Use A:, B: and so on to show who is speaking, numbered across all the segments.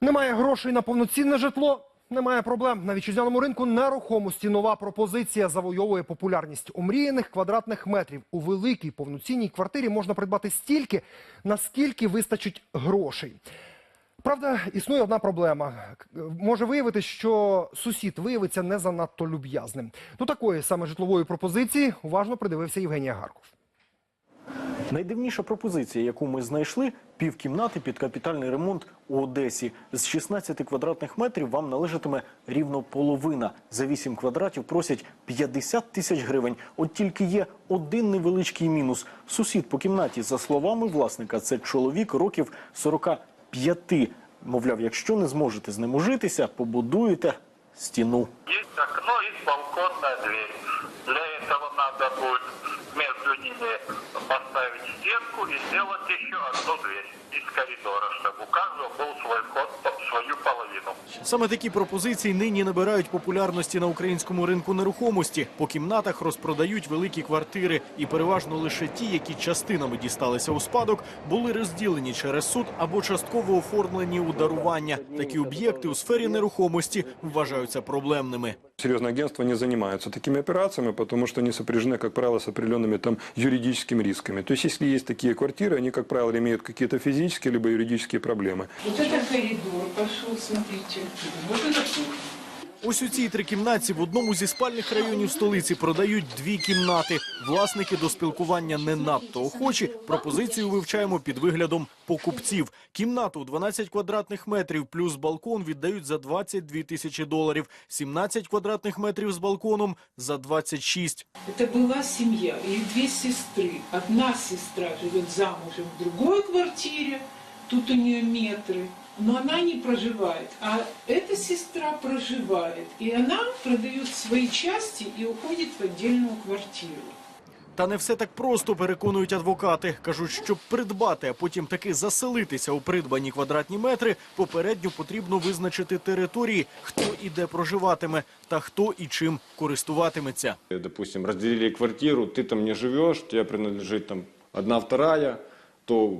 A: Немає грошей на повноцінне житло. Немає проблем на вітчизняному ринку нерухомості. Нова пропозиція завойовує популярність. У мріяних квадратних метрів у великій повноцінній квартирі можна придбати стільки, наскільки вистачить грошей. Правда, існує одна проблема. Може виявитись, що сусід виявиться не занадто люб'язним. До такої саме житлової пропозиції уважно придивився Євгенія Гарков.
B: Найдивніша пропозиція, яку ми знайшли, півкімнати під капітальний ремонт у Одесі. З 16 квадратних метрів вам належатиме рівно половина. За 8 квадратів просять 50 тисяч гривень. От тільки є один невеличкий мінус. Сусід по кімнаті, за словами власника, це чоловік років 45. Мовляв, якщо не зможете з ним ужитися, побудуєте стіну.
C: Есть окно и балконная дверь. Стенку и сделать еще одну дверь из коридора, чтобы у каждого был свой ход под свою половину.
B: Саме такі пропозиції нині набирають популярності на українському ринку нерухомості. По кімнатах розпродають великі квартири, і переважно лише ті, які частинами дісталися у спадок, були розділені через суд або частково оформлені у дарування. Такі об'єкти у сфері нерухомості вважаються проблемними.
D: Серьезные агентства не занимаются такими операциями, потому что они сопряжены, как правило, с определенными там юридическими рисками. То есть, если есть такие квартиры, они, как правило, имеют какие-то физические либо юридические проблемы.
E: Вот это коридор пошел, смотрите. Вот это кухня.
B: Ось у цій трикімнатці в одному зі спальних районів столиці продають дві кімнати. Власники до спілкування не надто охочі. Пропозицію вивчаємо під виглядом покупців. Кімнату у 12 квадратних метрів плюс балкон віддають за 22 тисячі доларів. 17 квадратних метрів з балконом за 26.
E: Это была семья, их две сестры. Одна сестра живет замужем в другой квартире, тут у нее метры, но она не проживает. А эта сестра проживает, и она продает свои части и уходит в отдельную квартиру.
B: Та не все так просто, переконують адвокати. Кажуть, щоб придбати, а потім таки заселитися у придбані квадратні метри, попередньо потрібно визначити території, хто і де проживатиме, та хто і чим користуватиметься.
F: допустим, разделили квартиру, ты там не живешь, тебе принадлежит там одна вторая, то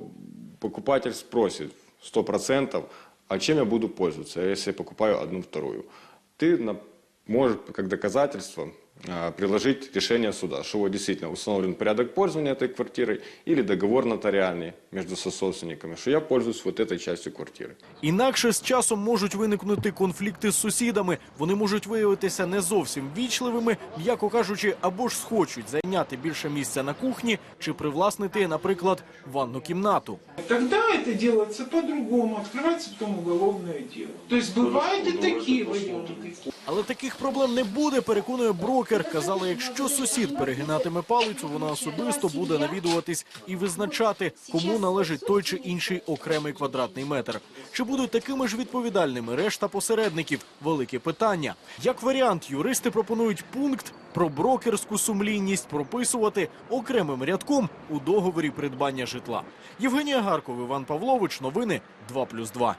F: покупатель спросит 100%, а чем я буду пользоваться, если я покупаю одну вторую. Ты на- можешь как доказательство а, приложить решение суда, что вот действительно установлен порядок пользования этой квартирой или договор нотариальный между сособственниками, что я пользуюсь вот этой частью квартиры.
B: Інакше з часом можуть виникнути конфлікти з сусідами. Вони можуть виявитися не зовсім вічливими, м'яко кажучи, або ж схочуть зайняти більше місця на кухні чи привласнити, наприклад, ванну кімнату.
E: Тогда это делается по-другому, открывается потом уголовное дело. То есть бывают и такие варианты.
B: Але таких проблем не буде, переконує брокер. Казали, якщо сусід перегинатиме палицю, вона особисто буде навідуватись і визначати, кому належить той чи інший окремий квадратний метр. Чи будуть такими ж відповідальними решта посередників? Велике питання. Як варіант, юристи пропонують пункт про брокерську сумлінність прописувати окремим рядком у договорі придбання житла. Євгенія Гарков, Іван Павлович. Новини 2+,2.